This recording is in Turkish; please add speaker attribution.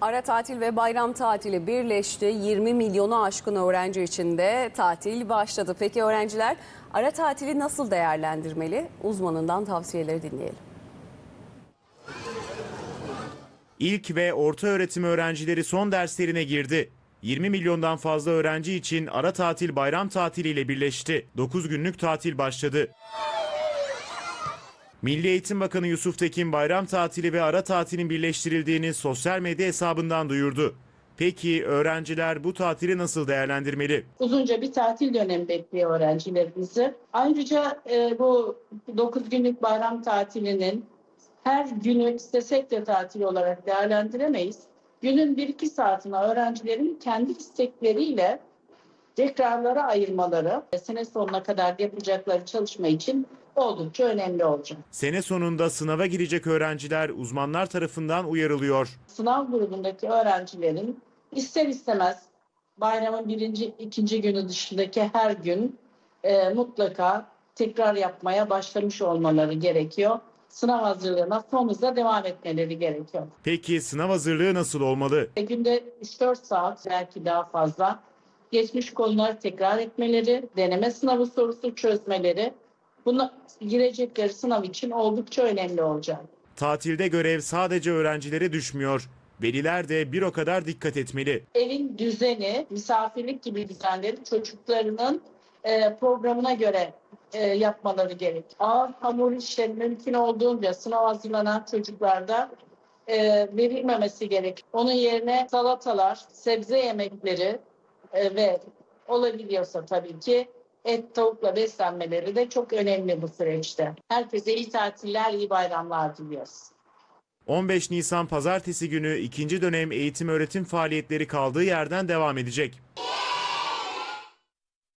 Speaker 1: Ara tatil ve bayram tatili birleşti. 20 milyonu aşkın öğrenci için de tatil başladı. Peki öğrenciler ara tatili nasıl değerlendirmeli? Uzmanından tavsiyeleri dinleyelim.
Speaker 2: İlk ve orta öğretim öğrencileri son derslerine girdi. 20 milyondan fazla öğrenci için ara tatil bayram tatiliyle birleşti. 9 günlük tatil başladı. Milli Eğitim Bakanı Yusuf Tekin bayram tatili ve ara tatilin birleştirildiğini sosyal medya hesabından duyurdu. Peki öğrenciler bu tatili nasıl değerlendirmeli?
Speaker 3: uzunca bir tatil dönemi bekliyor öğrencilerimizi. Ayrıca e, bu 9 günlük bayram tatilinin her günü istesek de tatil olarak değerlendiremeyiz. Günün 1-2 saatini öğrencilerin kendi istekleriyle tekrarlara ayırmaları sene sonuna kadar yapacakları çalışma için oldukça önemli olacak.
Speaker 2: Sene sonunda sınava girecek öğrenciler uzmanlar tarafından uyarılıyor.
Speaker 3: Sınav grubundaki öğrencilerin ister istemez bayramın birinci, ikinci günü dışındaki her gün e, mutlaka tekrar yapmaya başlamış olmaları gerekiyor. Sınav hazırlığına son hızla devam etmeleri gerekiyor.
Speaker 2: Peki sınav hazırlığı nasıl olmalı?
Speaker 3: E, günde 3-4 saat belki daha fazla geçmiş konuları tekrar etmeleri, deneme sınavı sorusu çözmeleri bunu girecekleri sınav için oldukça önemli olacak.
Speaker 2: Tatilde görev sadece öğrencilere düşmüyor. Veliler de bir o kadar dikkat etmeli.
Speaker 3: evin düzeni, misafirlik gibi düzenleri çocuklarının e, programına göre e, yapmaları gerek. Ağır hamur işleri mümkün olduğunca sınav hazırlanan çocuklarda e, verilmemesi gerek. Onun yerine salatalar, sebze yemekleri e, ve olabiliyorsa tabii ki et tavukla beslenmeleri de çok önemli bu süreçte. Herkese iyi tatiller, iyi bayramlar diliyoruz.
Speaker 2: 15 Nisan pazartesi günü ikinci dönem eğitim öğretim faaliyetleri kaldığı yerden devam edecek.